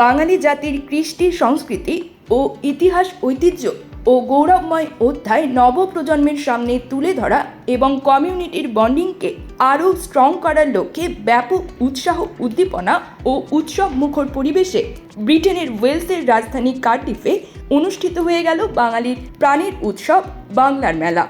বাঙালি জাতির কৃষ্টি সংস্কৃতি ও ইতিহাস ঐতিহ্য ও গৌরবময় অধ্যায় নবপ্রজন্মের সামনে তুলে ধরা এবং কমিউনিটির বন্ডিংকে আরও স্ট্রং করার লক্ষ্যে ব্যাপক উৎসাহ উদ্দীপনা ও উৎসব মুখর পরিবেশে ব্রিটেনের ওয়েলসের রাজধানী কার্ডিফে অনুষ্ঠিত হয়ে গেল বাঙালির প্রাণের উৎসব বাংলার মেলা।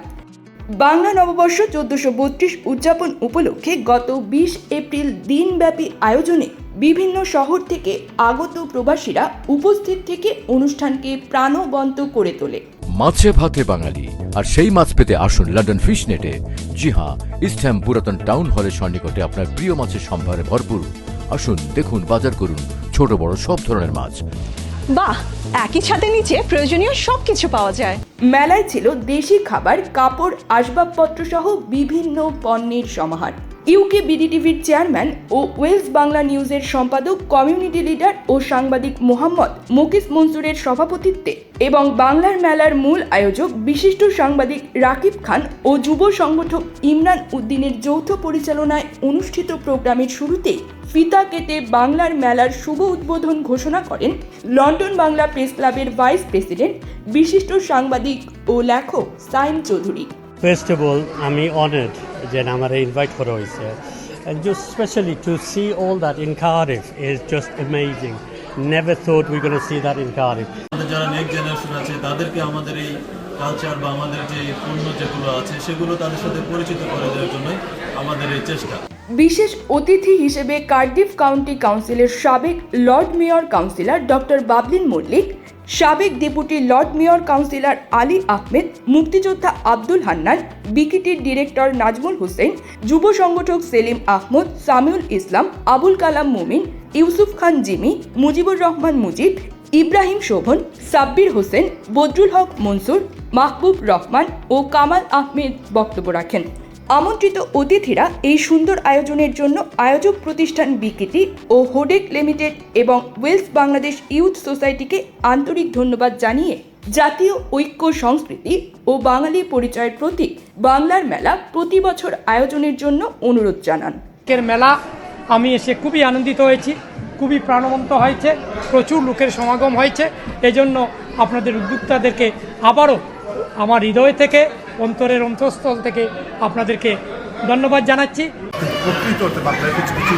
বাংলা নববর্ষ চোদ্দশো বত্রিশ উদযাপন উপলক্ষে গত বিশ এপ্রিল দিনব্যাপী আয়োজনে বিভিন্ন শহর থেকে আগত প্রবাসীরা উপস্থিত থেকে অনুষ্ঠানকে প্রাণবন্ত করে তোলে। মাছে ভাতে বাঙালি, আর সেই মাছ পেতে আসুন লন্ডন ফিশ নেটে জি হ্যাঁ ইস্টহ্যাম পুরাতন টাউন হলের সন্নিকটে আপনার প্রিয় মাছের সম্ভারে ভরপুর। আসুন, দেখুন, বাজার করুন ছোট বড় সব ধরনের মাছ। বাহ একই ছাদের নিচে প্রয়োজনীয় সব কিছু পাওয়া যায়। মেলায় ছিল দেশি খাবার, কাপড় আসবাবপত্র সহ বিভিন্ন পণ্যের সমাহার। ইউকে বিডিটিভির চেয়ারম্যান ও ওয়েলস বাংলা নিউজের সম্পাদক, কমিউনিটি লিডার ও সাংবাদিক মোহাম্মদ মুকিস মনসুরের সভাপতিত্বে এবং বাংলার মেলার মূল আয়োজক বিশিষ্ট সাংবাদিক রাকিব খান ও যুব সংগঠক ইমরান উদ্দিনের যৌথ পরিচালনায় অনুষ্ঠিত প্রোগ্রামের শুরুতেই ফিতা কেটে বাংলার মেলার শুভ উদ্বোধন ঘোষণা করেন লন্ডন বাংলা প্রেস ক্লাবের ভাইস প্রেসিডেন্ট, বিশিষ্ট সাংবাদিক ও লেখক Saim Chowdhury. First of all, আমি honored যে আমার ইনভাইট করা হয়েছে and just especially to see all that in Cardiff is just amazing. Never thought we're going to see that in Cardiff. আমাদের যারা নেক্সট জেনারেশন আছে তাদেরকে আমাদের এই কালচার বা আমাদের যে পণ্য যেগুলো আছে সেগুলো তাদের সাথে পরিচিত করে দেওয়ার জন্যই আমাদের এই চেষ্টা বিশেষ অতিথি হিসেবে কার্ডিফ কাউন্টি কাউন্সিলের সাবেক lord mayor councillor doctor Bablin Mallik সাবেক deputy lord mayor councillor Ali Ahmed, মুক্তিযোদ্ধা আব্দুল হান্নান, বিকিটির ডিরেক্টর নাজমুল হোসেন, যুব সংগঠক সেলিম আহমদ, সামিউল ইসলাম, আবুল কালাম মুমিন, ইউসুফ খান জিমি, মুজিবুর রহমান মুজিব, ইব্রাহিম শোভন, সাব্বির হোসেন, বদরুল হক মনসুর, মাহবুব রহমান ও কামাল আহমেদ বক্তব্য রাখেন। আমন্ত্রিত অতিথিরা এই সুন্দর আয়োজনের জন্য আয়োজক প্রতিষ্ঠান বিকৃতি ও হোডেক লিমিটেড এবং ওয়েলস বাংলাদেশ ইউথ সোসাইটিকে আন্তরিক ধন্যবাদ জানিয়ে জাতীয় ঐক্য সংস্কৃতি ও বাঙালি পরিচয়ের প্রতীক বাংলার মেলা প্রতি বছর আয়োজনের জন্য অনুরোধ জানান। মেলা, আমি এসে খুবই আনন্দিত হয়েছি, খুবই প্রাণবন্ত হয়েছে, প্রচুর লোকের সমাগম হয়েছে। এজন্য আপনাদের উদ্যোক্তাদেরকে আবারও আমার হৃদয় থেকে অন্তরের অন্তঃস্থল থেকে আপনাদেরকে ধন্যবাদ জানাচ্ছি। প্রকৃত অর্থে বাংলার কিছু কিছু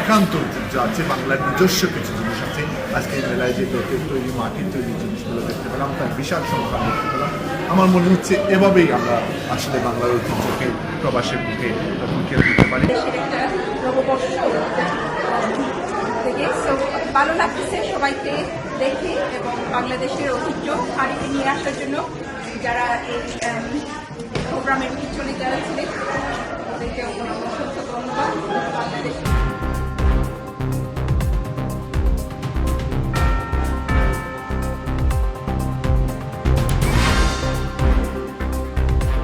একান্ত ঐতিহ্য আছে বাংলার নিজস্ব কিছু জিনিস আছে। আজকে এই মেলায় যে লোকের তৈরি মাটির তৈরি জিনিসগুলো দেখতে পেলাম তার বিশাল সংখ্যা দেখতে পেলাম। আমার মনে হচ্ছে এভাবেই আমরা আসলে বাংলার ঐতিহ্যকে প্রবাসের মুখে কেড়ে দিতে পারি। ভালো লাগতেছে সবাইকে দেখে এবং বাংলাদেশের ঐতিহ্য হারিয়ে নিয়ে আসার জন্য। যারা এই প্রোগ্রামের পিছনে যারা ছিলেন